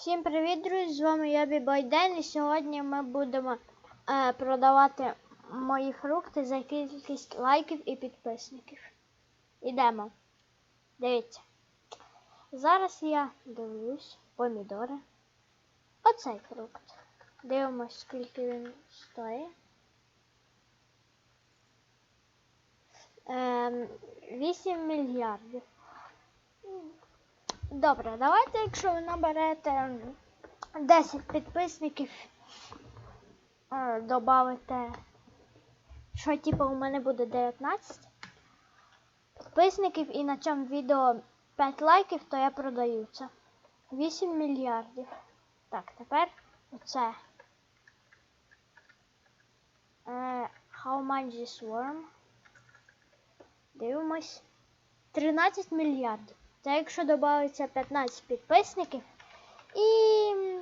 Всім привіт, друзі! З вами я Бібайден і сьогодні ми будемо е, продавати мої фрукти за кількість лайків і підписників. Ідемо. Дивіться. Зараз я дивлюсь помідори. Оцей фрукт. Дивимось, скільки він стоїть. Ем, 8 мільярдів. Добре, давайте, якщо ви наберете 10 підписників, е, добавите, що типу у мене буде 19 підписників і на цьому відео 5 лайків, то я продаю це. 8 мільярдів. Так, тепер оце. Е, how much this worm? Дивимось. 13 мільярдів. Це якщо додається 15 підписників і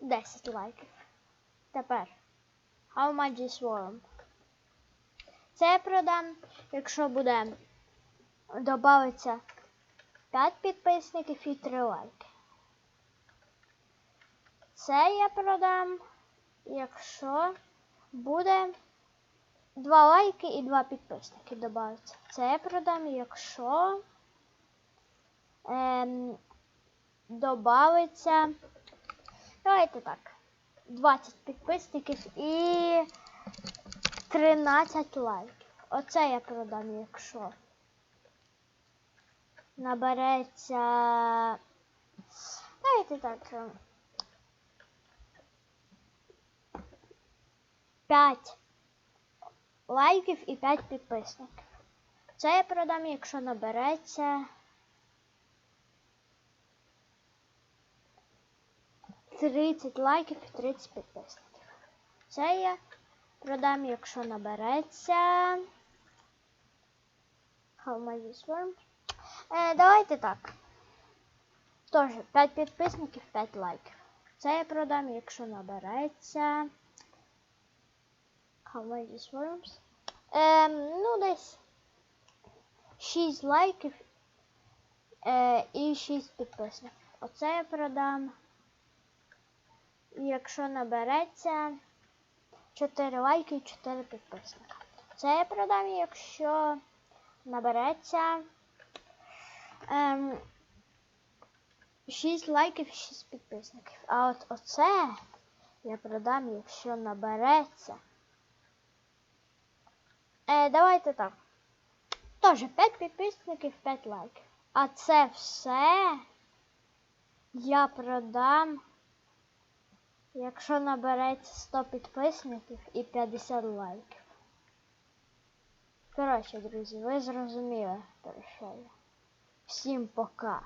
10 лайків. Тепер. How much is worm? Це я продам, якщо буде додається 5 підписників і 3 лайки. Це я продам, якщо буде 2 лайки і 2 підписники додаються. Це я продам, якщо ем, добавиться. Давайте так. 20 підписників і 13 лайків. Оце я продам, якщо набереться. Давайте так. ем, 5 лайків і 5 підписників. Це я продам, якщо набереться. 30 лайків і 30 підписників. Це я продам, якщо набереться. How is worm? Е, давайте так. Тож, 5 підписників, 5 лайків. Це я продам, якщо набереться. How is worms? Ем, ну, десь 6 лайків е, і 6 підписників. Оце я продам. Якщо набереться 4 лайки і 4 підписника. Це я продам, якщо набереться ем, 6 лайків і 6 підписників. А от оце я продам, якщо набереться. Е, давайте так. Тоже 5 підписників, 5 лайків. А це все я продам. Якщо набереться 100 підписників і 50 лайків. Коротше, друзі, ви зрозуміли, про що я. Всім пока!